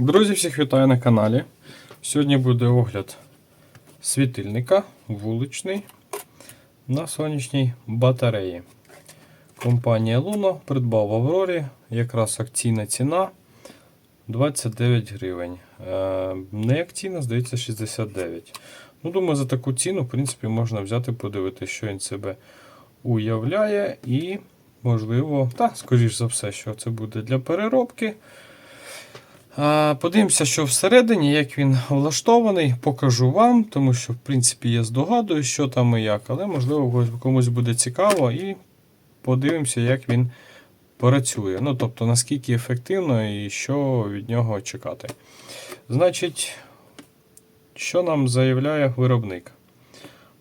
Друзі, всіх вітаю на каналі. Сьогодні буде огляд світильника вуличний на сонячній батареї. Компанія Luno придбав в Аврорі, якраз акційна ціна 29 гривень. Е, Не акційна, здається, 69. Ну, думаю, за таку ціну, в принципі, можна взяти, подивитися, що він себе уявляє, і, можливо, та, скоріш за все, що це буде для переробки. Подивимося, що всередині, як він влаштований, покажу вам, тому що, в принципі, я здогадую, що там і як, але можливо комусь буде цікаво і подивимося, як він працює. Ну, тобто, наскільки ефективно і що від нього чекати. Значить, що нам заявляє виробник?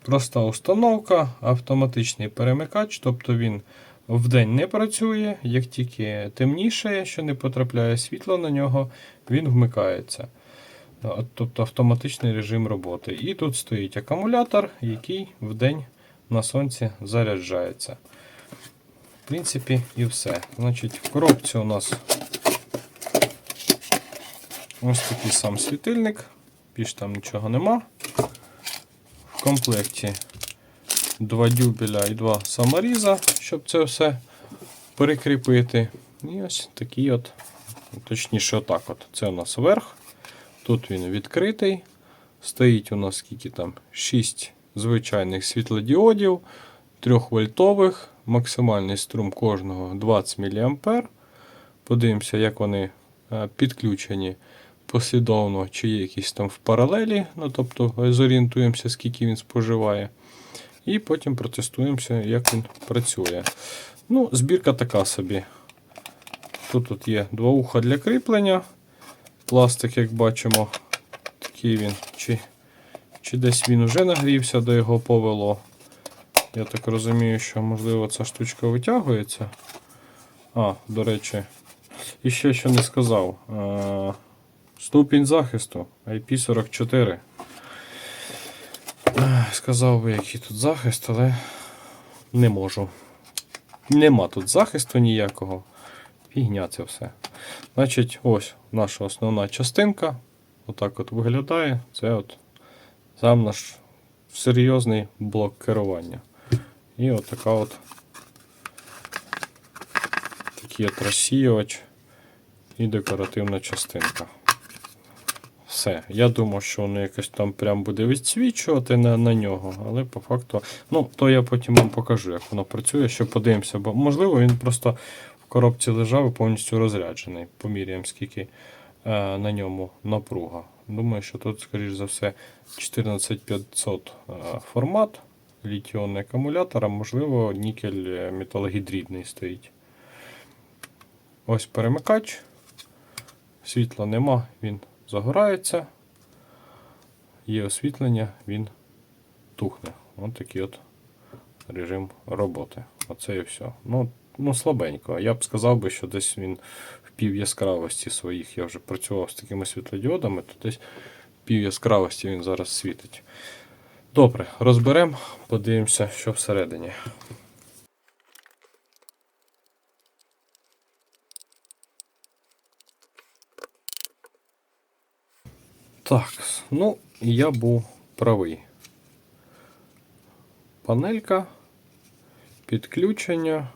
Проста установка, автоматичний перемикач, тобто він вдень не працює, як тільки темніше, що не потрапляє світло на нього, він вмикається. Тобто автоматичний режим роботи. І тут стоїть акумулятор, який вдень на сонці заряджається. В принципі, і все. Значить, в коробці у нас ось такий сам світильник. Більш там нічого нема. В комплекті два дюбеля і два саморіза, щоб це все перекріпити. І ось такий от, точніше, отак от. Це у нас верх. Тут він відкритий. Стоїть у нас скільки там 6 звичайних світлодіодів, 3 вольтових, максимальний струм кожного 20 мА. Подивимося, як вони е, підключені послідовно, чи є якісь там в паралелі. Ну, тобто зорієнтуємося, скільки він споживає. І потім протестуємося, як він працює. Ну, збірка така собі. Тут от є два уха для кріплення. Пластик, як бачимо, такий він. Чи, чи десь він вже нагрівся, до його повело. Я так розумію, що можливо ця штучка витягується. А, до речі, і ще що не сказав. Е, Ступінь захисту IP44. Сказав би, який тут захист, але не можу. Нема тут захисту ніякого. Фігня це все. Значить, ось наша основна частинка. Отак от виглядає. Це от сам наш серйозний блок керування. І от така от такий от розсіювач і декоративна частинка. Все. Я думав, що воно якось там прям буде відсвічувати на, на нього, але по факту. Ну, то я потім вам покажу, як воно працює, що подивимося, бо можливо він просто в коробці лежав і повністю розряджений. Поміряємо, скільки е, на ньому напруга. Думаю, що тут, скоріш за все, 14500 е, формат, літіонний акумулятор, а можливо, нікель е, металогідридний стоїть. Ось перемикач. Світла нема, він загорається. Є освітлення, він тухне. Ось такий от режим роботи. Оце і все. Ну, ну слабенько. Я б сказав би, що десь він в пів яскравості своїх. Я вже працював з такими світлодіодами, то десь пів яскравості він зараз світить. Добре, розберемо, подивимося, що всередині. Так, ну, я був правий. Панелька, підключення,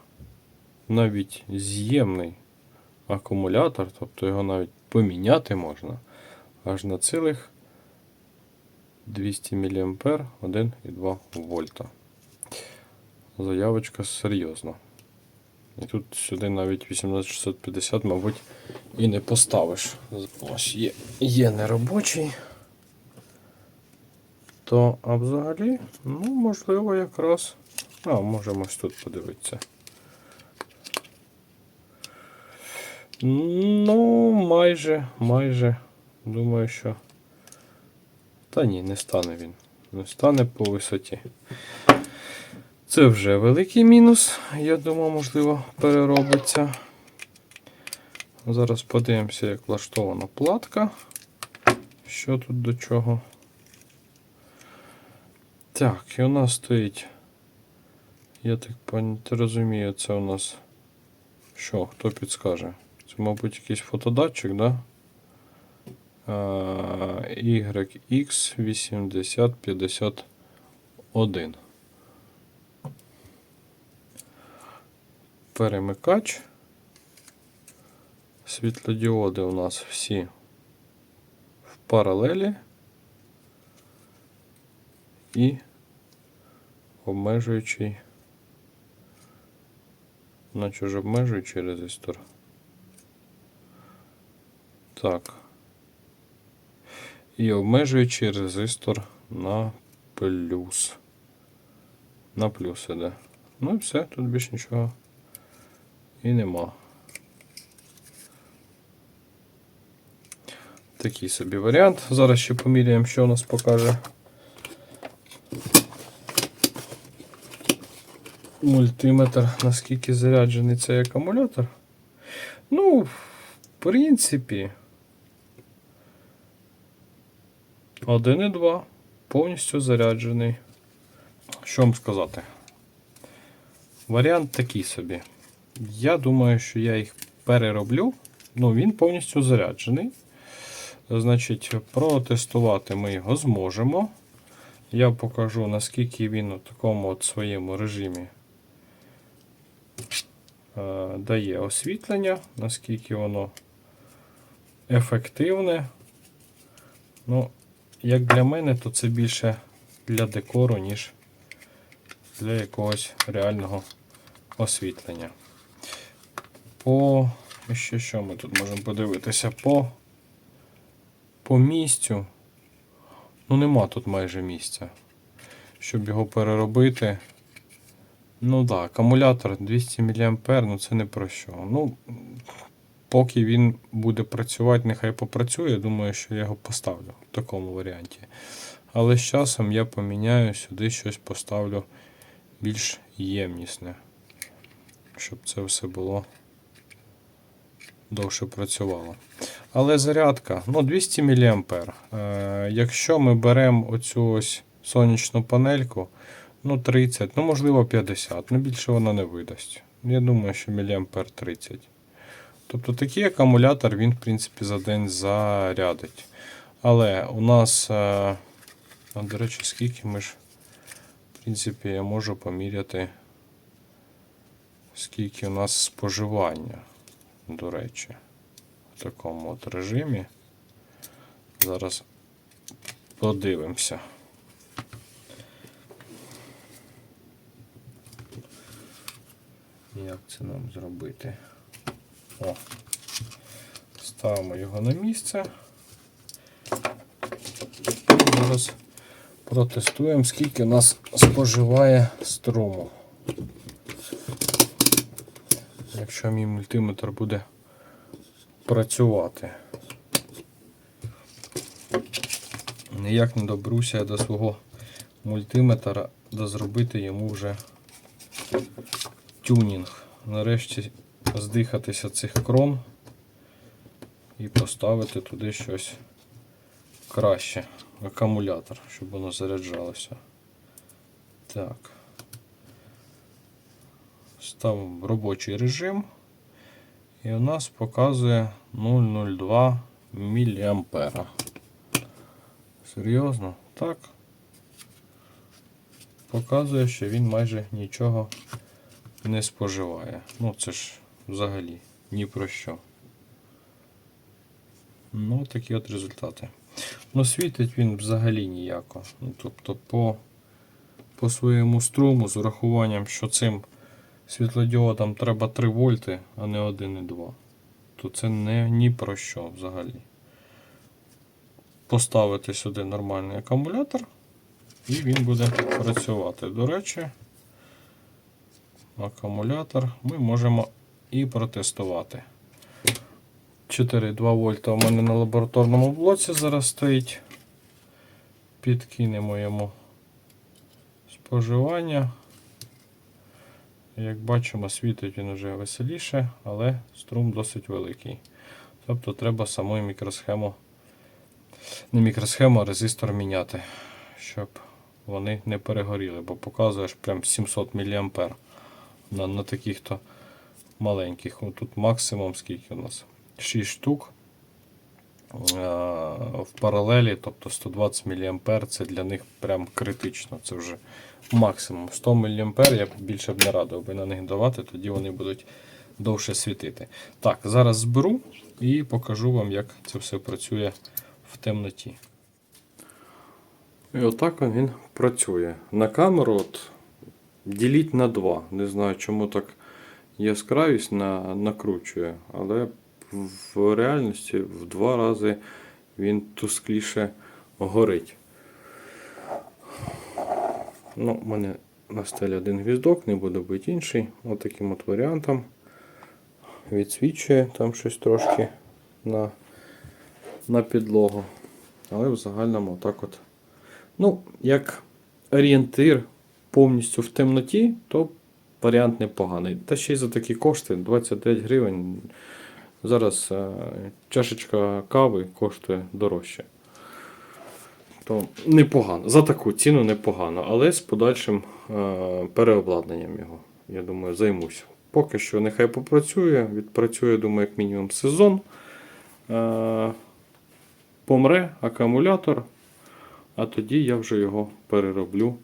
навіть з'ємний акумулятор, тобто його навіть поміняти можна аж на цілих 200 мА 1,2 вольта. Заявочка серйозна. І тут сюди навіть 18650, мабуть, і не поставиш. Ось є, є неробочий. То, а взагалі, ну, можливо, якраз. А, можемо ось тут подивитися. Ну, майже, майже. Думаю, що. Та ні, не стане він. Не стане по висоті. Це вже великий мінус. Я думаю, можливо, переробиться. Зараз подивимося, як влаштована платка. Що тут до чого. Так, і у нас стоїть. Я так розумію, це у нас. Що, хто підскаже? Це, мабуть, якийсь фотодатчик, да? е, YX8051. Перемикач. Світлодіоди у нас всі в паралелі і обмежуючий, наче ж обмежуючий резистор. Так. І обмежуючий резистор на плюс. На плюс іде. Ну і все, тут більш нічого і нема. Такий собі варіант. Зараз ще поміряємо, що у нас покаже. Мультиметр, наскільки заряджений цей акумулятор. Ну, в принципі. 1,2 повністю заряджений. Що вам сказати? Варіант такий собі. Я думаю, що я їх перероблю. Ну, він повністю заряджений. Значить, протестувати ми його зможемо. Я покажу, наскільки він у такому от своєму режимі е, дає освітлення, наскільки воно ефективне. Ну, як для мене, то це більше для декору, ніж для якогось реального освітлення. По ще що ми тут можемо подивитися? По, по місцю. Ну, нема тут майже місця. Щоб його переробити. Ну так, акумулятор 200 мА, ну це не про що. Ну, поки він буде працювати, нехай попрацює. Думаю, що я його поставлю в такому варіанті. Але з часом я поміняю сюди щось поставлю більш ємнісне, щоб це все було довше працювало. Але зарядка ну 200 мА. Е, якщо ми беремо оцю ось сонячну панельку, ну 30, ну можливо 50, ну більше вона не видасть. Я думаю, що міліампер 30. Тобто такий акумулятор він, в принципі, за день зарядить. Але у нас, е, а, до речі, скільки ми ж, в принципі, я можу поміряти, скільки у нас споживання, до речі, в такому от режимі. Зараз подивимося. Як це нам зробити? О. Ставимо його на місце. І зараз протестуємо, скільки нас споживає струму. Якщо мій мультиметр буде працювати. Ніяк не доберуся я до свого мультиметра дозробити йому вже тюнінг. Нарешті здихатися цих крон і поставити туди щось краще. Акумулятор, щоб воно заряджалося. Так. Ставимо робочий режим. І у нас показує 0,02 мА. Серйозно? Так. Показує, що він майже нічого не споживає. Ну, це ж взагалі ні про що. Ну, такі от результати. Ну, світить він взагалі ніяко. Ну, тобто, по, по своєму струму, з урахуванням, що цим світлодіодам треба 3 вольти, а не 1,2. То це не ні про що взагалі. Поставити сюди нормальний акумулятор, і він буде працювати. До речі, акумулятор ми можемо і протестувати. 4,2 вольта у мене на лабораторному блоці зараз стоїть. Підкинемо йому споживання. Як бачимо, світить він вже веселіше, але струм досить великий. Тобто треба саму мікросхему, не мікросхему, а резистор міняти, щоб вони не перегоріли, бо показує аж прям 700 мА на, на таких то маленьких. Тут максимум скільки у нас? 6 штук. В паралелі, тобто 120 мА це для них прям критично. Це вже максимум. 100 мА я більше б не радив би на них давати, тоді вони будуть довше світити. Так, зараз зберу і покажу вам, як це все працює в темноті. І отак він працює. На камеру от, діліть на 2. Не знаю, чому так яскравість на, накручує, але в реальності в два рази він тускліше горить. Ну, у мене на стелі один гвіздок, не буде бути інший. Ось таким от варіантом. Відсвічує там щось трошки на, на підлогу. Але в загальному так от. Ну, як орієнтир повністю в темноті, то варіант непоганий. Та ще й за такі кошти 29 гривень. Зараз е, чашечка кави коштує дорожче. То непогано. За таку ціну непогано, але з подальшим е, переобладнанням його, я думаю, займуся. Поки що нехай попрацює, відпрацює, думаю, як мінімум сезон. Е, помре акумулятор, а тоді я вже його перероблю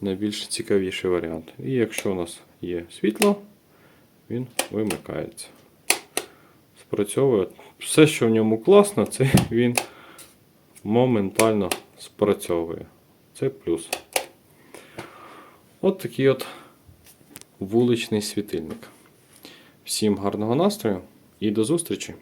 на більш цікавіший варіант. І якщо у нас є світло, він вимикається. Спрацьовує. Все, що в ньому класно, це він моментально спрацьовує. Це плюс. От такий от вуличний світильник. Всім гарного настрою і до зустрічі!